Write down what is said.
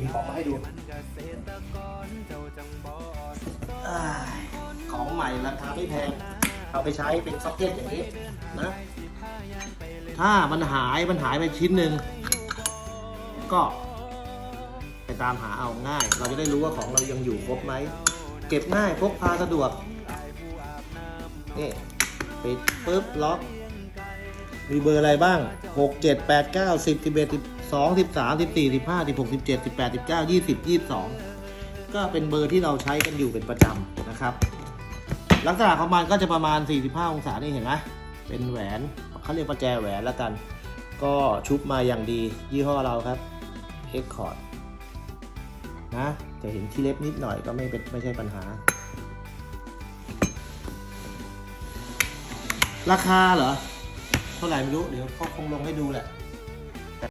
มีของมาให้ดูอของใหม่ราคาไม่แพง เอาไปใช้เป็นซ็อกเก็ตอย่างนี้นะ ถ้ามันหายมันหายไปชิ้นหนึ่งก็ไปตามหาเอาง่าย เราจะได้รู้ว่าของเรายังอยู่ครบไหม เก็บง่ายพกพาสะดวก นี่ปิดปุ๊บล็อก มีเบอร์อะไรบ้าง 6 7 8 9 10 11 12 13 14 15 16 17 18 19 20 22ก็เป็นเบอร์ที่เราใช้กันอยู่เป็นประจำนะครับ ลักษณะของมันก็จะประมาณ 45 องศานี่เห็นไหมเป็นแหวนเขาเรียกประแจแหวนแล้วกัน ก็ชุบมาอย่างดียี่ห้อเราครับ e x c o r d นะจะเห็นที่เล็บนิดหน่อยก็ไม่เป็นไม่ใช่ปัญหา ราคาเหรอ เท่าไหร่ไม่รู้ เดี๋ยวเขาคงลงให้ดูแหละ